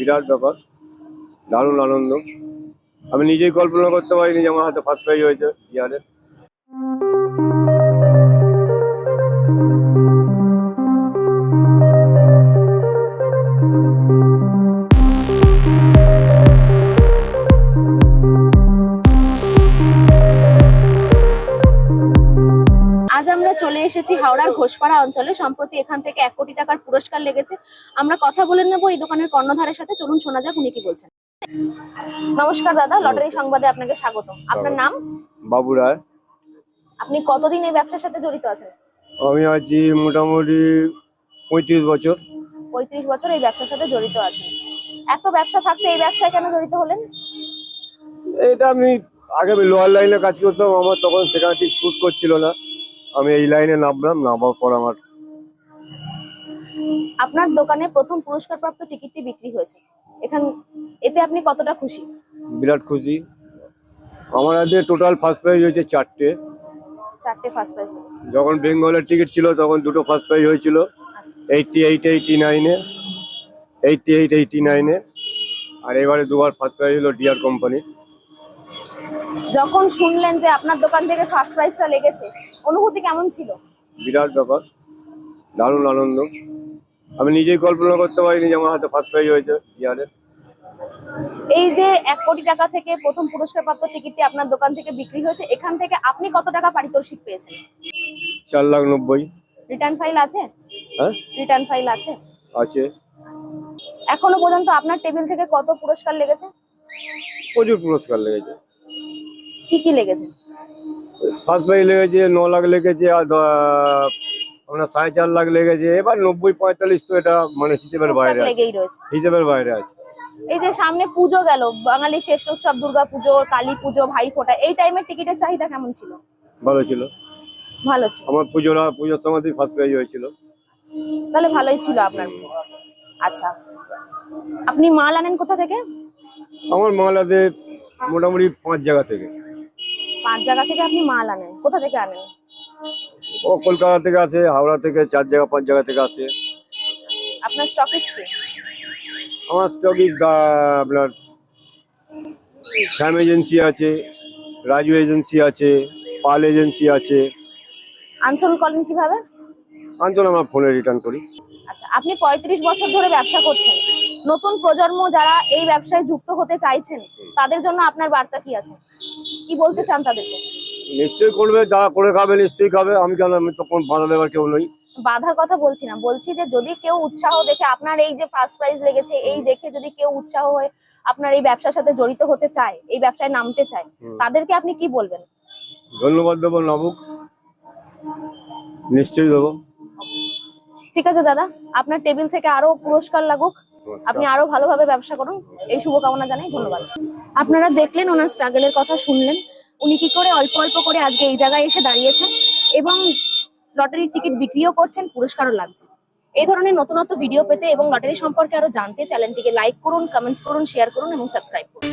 বিরাট ব্যাপার, দারুণ আনন্দ। আমি নিজেই কল্পনা করতে পারিনি যে আমার হাতে ফার্স্ট প্রাইজ হয়েছে ইয়ারে আমরা চলে এসেছি হাওড়ার ঘোষপাড়া অঞ্চলে। সম্প্রতি এখান থেকে এক কোটি টাকার পুরস্কার লেগেছে। আমরা কথা বলে নেব এই দোকানের কর্ণধারের সাথে। চলুন শোনা যাক উনি কি বলছেন। নমস্কার দাদা লটারি সংবাদে আপনাকে স্বাগত। আপনার নাম? বাবু রায়। আপনি কতদিন এই ব্যবসার সাথে জড়িত আছেন? আমি আছি মোটামুটি পঁয়ত্রিশ বছর। পঁয়ত্রিশ বছর এই ব্যবসার সাথে জড়িত আছেন। এত ব্যবসা থাকতে এই ব্যবসায় কেন জড়িত হলেন? এটা আমি আগে আমি লোয়ার লাইনে কাজ করতাম আমার তখন সেখানে ঠিক শুট করছিল না। আমি এই লাইনে নামলাম নামার পর আমার আপনার দোকানে প্রথম পুরস্কার প্রাপ্ত টিকিটটি বিক্রি হয়েছে। এখান এতে আপনি কতটা খুশি? বিরাট খুশি। আমার আজকে টোটাল ফার্স্ট প্রাইজ হয়েছে চারটে। চারটে ফার্স্ট প্রাইজ যখন বেঙ্গলের টিকিট ছিল তখন দুটো ফার্স্ট প্রাইজ হয়েছিল। এইটটি এইট এইটি নাইনে এইটটি এইট এইটি নাইনে আর এবারে দুবার ফার্স্ট প্রাইজ হলো ডিয়ার কোম্পানি যখন শুনলেন যে আপনার দোকান থেকে ফার্স্ট প্রাইজটা লেগেছে অনুভূতি কেমন ছিল? বিরাট ব্যাপার। দারুণ আনন্দ। আমি নিজেই কল্পনা করতে পারিনি যে আমার হাতে ফার্স্ট প্রাইজ হয়েছে ইয়ারে এই যে এক কোটি টাকা থেকে প্রথম পুরস্কার প্রাপ্ত টিকিটটি আপনার দোকান থেকে বিক্রি হয়েছে এখান থেকে আপনি কত টাকা পারিতোষিক পেয়েছেন? চার লাখ নব্বই। রিটার্ন ফাইল আছে? হ্যাঁ? রিটার্ন ফাইল আছে? আছে। এখনও পর্যন্ত আপনার টেবিল থেকে কত পুরস্কার লেগেছে? প্রচুর পুরস্কার লেগেছে। কি কি লেগেছে? ফার্স্ট প্রাইজ লেগেছে ন লাখ লেগেছে আর আপনার সাড়ে চার লাখ লেগেছে এবার নব্বই পঁয়তাল্লিশ তো এটা মানে হিসেবের বাইরে আছে। হিসেবের বাইরে আছে। এই যে সামনে পুজো গেল বাঙালি শ্রেষ্ঠ উৎসব দুর্গা পুজো কালী পুজো ভাই ফোটা এই টাইমের টিকিটের চাহিদা কেমন ছিল? ভালো ছিল। ভালো ছিল। আমার পুজোর পুজোর সময়তেই ফার্স্ট প্রাইজ হয়েছিল। তাহলে ভালোই ছিল আপনার। আচ্ছা। আপনি মাল আনেন কোথা থেকে? আমার মালাতে মোটামুটি পাঁচ জায়গা থেকে। পাঁচ জায়গা থেকে আপনি মাল আনেন। কোথা থেকে আনেন? ও কলকাতা থেকে আছে হাওড়া থেকে চার জায়গা পাঁচ জায়গা থেকে আছে। আপনার স্টকিস্ট কি? আমার স্টকিস আপনার শ্যাম এজেন্সি আছে রাজু এজেন্সি আছে পাল এজেন্সি আছে। আনসল করেন কীভাবে? আনচল আমার ফোনে রিটার্ন করি। আচ্ছা আপনি পঁয়ত্রিশ বছর ধরে ব্যবসা করছেন। নতুন প্রজন্ম যারা এই ব্যবসায় যুক্ত হতে চাইছেন তাদের জন্য আপনার বার্তা কি আছে? কি বলতে চান তাদেরকে? নিশ্চয়ই করবে যারা করে খাবে নিশ্চয়ই খাবে। আমি কেন আমি তখন বাধা দেওয়ার কেউ নই। বাধার কথা বলছি না। বলছি যে যদি কেউ উৎসাহ দেখে আপনার এই যে ফার্স্ট প্রাইজ লেগেছে এই দেখে যদি কেউ উৎসাহ হয়ে আপনার এই ব্যবসার সাথে জড়িত হতে চায় এই ব্যবসায় নামতে চায় তাদেরকে আপনি কি বলবেন? ধন্যবাদ দেবো নাবুক নিশ্চয়ই দেবো। ঠিক আছে দাদা আপনার টেবিল থেকে আরও পুরস্কার লাগুক। আপনি আরও ভালোভাবে ব্যবসা করুন। এই শুভকামনা জানাই, ধন্যবাদ। আপনারা দেখলেন ওনার স্ট্রাগলের কথা, শুনলেন। উনি কি করে অল্প অল্প করে আজকে এই জায়গায় এসে দাঁড়িয়েছেন এবং লটারির টিকিট বিক্রিও করছেন, পুরস্কারও লাগছে। এই ধরনের নতুনত্ব ভিডিও পেতে এবং লটারি সম্পর্কে আরও জানতে চ্যানেলটিকে লাইক করুন কমেন্টস করুন শেয়ার করুন এবং সাবস্ক্রাইব করুন।